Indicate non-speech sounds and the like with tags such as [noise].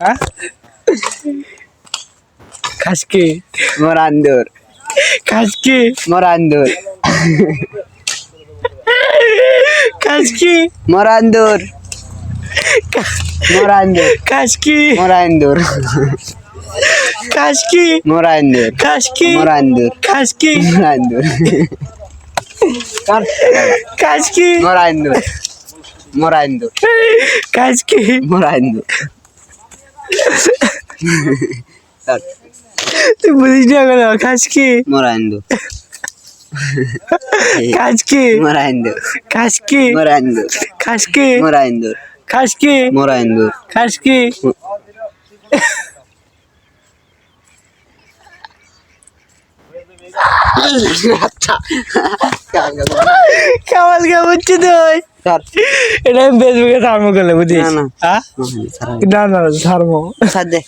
হ্যাঁ খাস কি মরান্দুর খাস কি মরান্দুর খাস কি মরান্দুর মরান্দুর খাস কি মরান্দুর খাস কি মরান্দুর খাস কি মরান্দুর খাস কি মরান্দুর খাস কি মরান্দুর মরান্দুর খাস কি মরান্দুর [laughs] তুই বুঝিস না কেন? খাস কি? মরান্দুর খাস কি? মরান্দুর খাস কি? মরান্দুর খাস কি? মরান্দুর খাস কি? মরান্দুর খাস কি? [laughs] কেমন কেমন তুই? স্যার। এটা আমি ফেসবুকে থার্মো করলে বুঝিস? না, না। হ্যাঁ? না না স্যার। দে